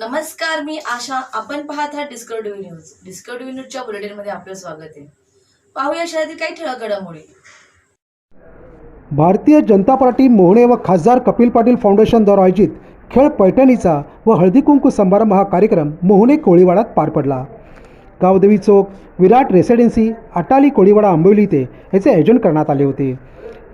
नमस्कार मी आशा. आपण पाहत आहात डिस्कवरी न्यूज डिस्कवरी न्यूजच्या बुलेटिनमध्ये आपलं स्वागत आहे. पाहूया शहरातील काही ठळक घडामोडी. भारतीय जनता पार्टी मोहणे व खासदार कपिल पाटील फाउंडेशनद्वारा आयोजित खेळ पैठणीचा व हळदी कुंकू समारंभ हा कार्यक्रम मोहणे कोळीवाडात पार पडला. गावदेवी चौक विराट रेसिडेन्सी अटाली कोळीवाडा आंबोली इथे याचे आयोजन करण्यात आले होते.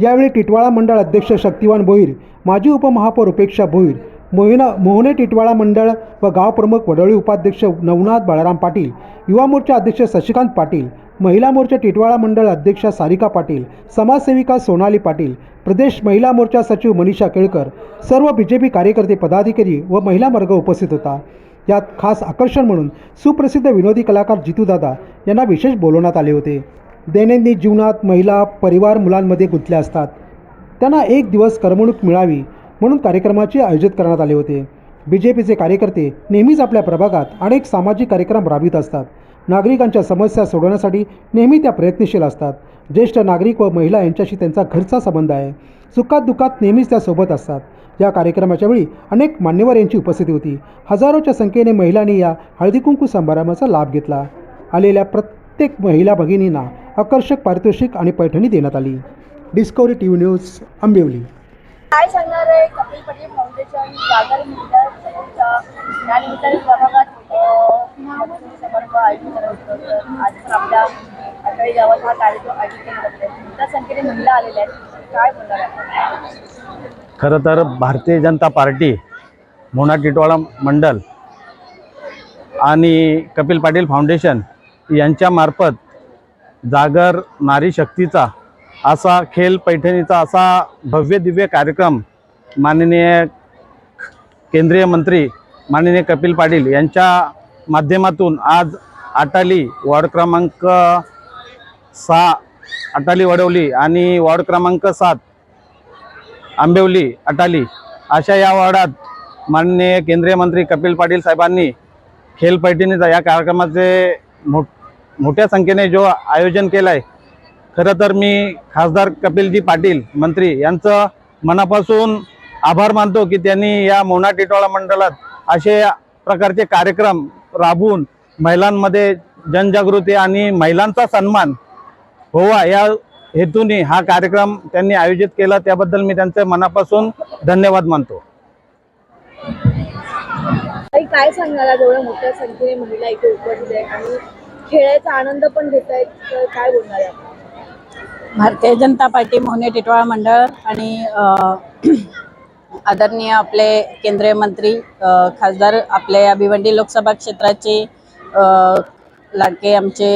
यावेळी टिटवाळा मंडळ अध्यक्ष शक्तिवान भोईर माजी उपमहापौर उपेक्षा भोईर मोहिना मोहने टिटवाळा मंडळ व गाव प्रमुख उपाध्यक्ष नवनाथ बाळाराम पाटील युवा मोर्चा अध्यक्ष शशिकांत पाटील महिला मोर्चा टिटवाळा मंडळ अध्यक्षा सारिका पाटील समाजसेविका सोनाली पाटील प्रदेश महिला मोर्चा सचिव मनीषा केळकर सर्व बी जे पी कार्यकर्ते पदाधिकारी व महिला वर्ग उपस्थित होता. यात खास आकर्षण म्हणून सुप्रसिद्ध विनोदी कलाकार जितूदादा यांना विशेष बोलवण्यात आले होते. दैनंदिन जीवनात महिला परिवार मुलांमध्ये गुंतल्या असतात. त्यांना एक दिवस करमणूक मिळावी म्हणून कार्यक्रमाचे आयोजित करण्यात आले होते. बी जे पीचे कार्यकर्ते नेहमीच आपल्या प्रभागात अनेक सामाजिक कार्यक्रम राबवित असतात. नागरिकांच्या समस्या सोडवण्यासाठी नेहमी त्या प्रयत्नशील असतात. ज्येष्ठ नागरिक व महिला यांच्याशी त्यांचा घरचा संबंध आहे. सुखात दुःखात नेहमीच त्या सोबत असतात. या कार्यक्रमाच्या वेळी अनेक मान्यवर यांची उपस्थिती होती. हजारोच्या संख्येने महिलांनी या हळदीकुंकू समारंभाचा लाभ घेतला. आलेल्या प्रत्येक महिला भगिनींना आकर्षक पारितोषिक आणि पैठणी देण्यात आली. Discovery T V news Ambivli. काय सांगणार आहे? कपिल पटेल फाउंडेशन जागर महिला समोरच्या या निमित्ताने प्रभागात समारंभ आयोजित करत होतं. तर आज पण आपल्या आठवडी गावात हा कार्यक्रम आयोजित केला जातो त्या संख्येने महिला आलेल्या आहेत. काय बोलणार आहे? खरं तर भारतीय जनता पार्टी मोना टिटवाळा मंडल आणि कपिल पाटील फाउंडेशन यांच्यामार्फत जागर नारी शक्तीचा असा खेल पैठणीचा असा भव्य दिव्य कार्यक्रम माननीय केंद्रीय मंत्री माननीय कपिल पाटील यांच्या माध्यमातून आज अटाली वॉर्ड क्रमांक सहा अटाली वडवली आणि वॉर्ड क्रमांक सात आंबेवली अटाली अशा या वॉर्डात माननीय केंद्रीय मंत्री कपिल पाटील साहेबांनी खेल पैठणीचा या कार्यक्रमाचे मोठ मोठ्या संख्येने जो आयोजन केलं आहे खरं तर मी खासदार कपिलजी पाटील मंत्री यांचं मनापासून आभार मानतो की त्यांनी या मोना टिटवाळा मंडळात असे प्रकारचे कार्यक्रम राबवून महिलांमध्ये जनजागृती आणि महिलांचा सन्मान होवा या हेतूने हा कार्यक्रम त्यांनी आयोजित केला. त्याबद्दल मी त्यांचे मनापासून धन्यवाद मानतो. काय सांगणार एवढ्या मोठ्या संख्येने महिला इथे उपस्थित आहेत आणि खेळायचा आनंद पण घेत आहेत काय बोलणार आहे भारतीय जनता पार्टी मोहने टिटवाळा मंडळ आणि आदरणीय आपले केंद्रीय मंत्री खासदार आपले या भिवंडी लोकसभा क्षेत्राचे लाडके आमचे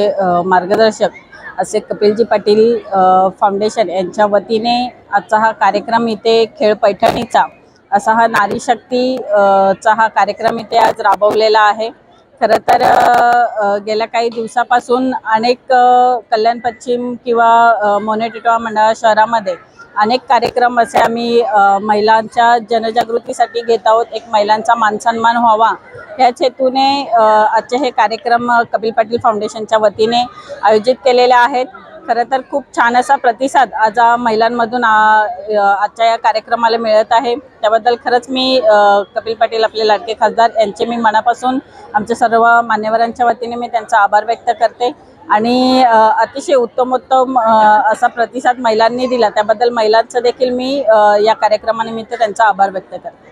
मार्गदर्शक असे कपिलजी पाटील फाउंडेशन यांच्या वतीने आजचा हा कार्यक्रम इथे खेळ पैठणीचा असा हा नारी चा हा कार्यक्रम इथे आज राबवलेला आहे. खरं तर गेल्या काही दिवसापासून अनेक कल्याण पश्चिम किंवा अ, मंडळ शहरामध्ये अनेक कार्यक्रम असे आम्ही महिलांच्या जनजागृतीसाठी घेत आहोत. एक महिलांचा मानसन्मान व्हावा ह्याच हेतूने आजचे हे कार्यक्रम कपिल पाटील फाउंडेशनच्या वतीने आयोजित केलेले आहेत. खरं तर खूप छान असा प्रतिसाद आज महिलांमधून आजच्या या कार्यक्रमाला मिळत आहे. त्याबद्दल खरंच मी कपिल पाटील आपले लाडके खासदार यांचे मी मनापासून आमच्या सर्व मान्यवरांच्या वतीने मी त्यांचा आभार व्यक्त करते. आणि अतिशय उत्तमोत्तम असा प्रतिसाद महिलांनी दिला. त्याबद्दल महिलांचं देखील मी या कार्यक्रमानिमित्त त्यांचा आभार व्यक्त करते.